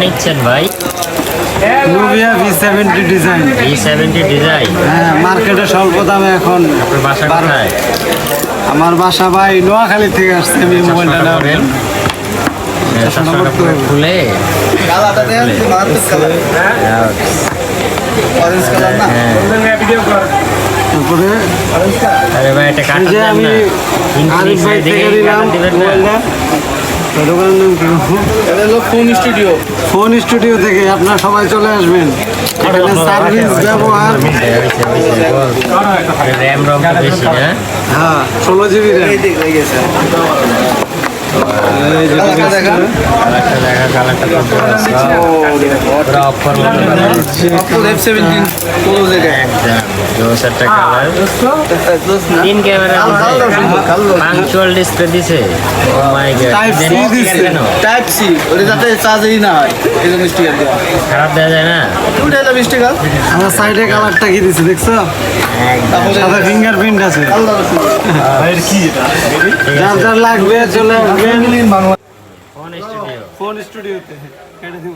নিচ্ছেন ভাই? Nubia V seventy design এই সেভেন্টি ডিজাইন হ্যাঁ মার্কেটে স্বল্প দামে এখন আপনার বাসা। কোথায়? আমার বাসা ভাই নোয়াখালী থেকে আসছে আমি মোবাইলটা খুলে। কালার না? তারপরে আরে ভাই এটা কাটা আমি না। আরিফ ভাই থেকে নিলাম মোবাইলটা। দোকানের নাম কি? Phone studio. ফোন স্টুডিও থেকে আপনারা সবাই চলে আসবেন। এখানে সার্ভিস ব্যবহার। র্যাম রম বেশি হ্যাঁ? ষোলো জিবি র্যাম ডিসপ্লে দিছে টাইপ সি ওটা যাতে না হয়। এই জন্য স্টিকার দেওয়া। খারাপ দেওয়া যায় না? ওটা হলো স্টিকার আমার সাইডে কালারটা কি দিছে দেখছ? সাদা ফিঙ্গারপ্রিন্ট আছে। যার যার লাগবে চলে আসবেন। Phone studio. ফোন স্টুডিওতে। কেটে দিব।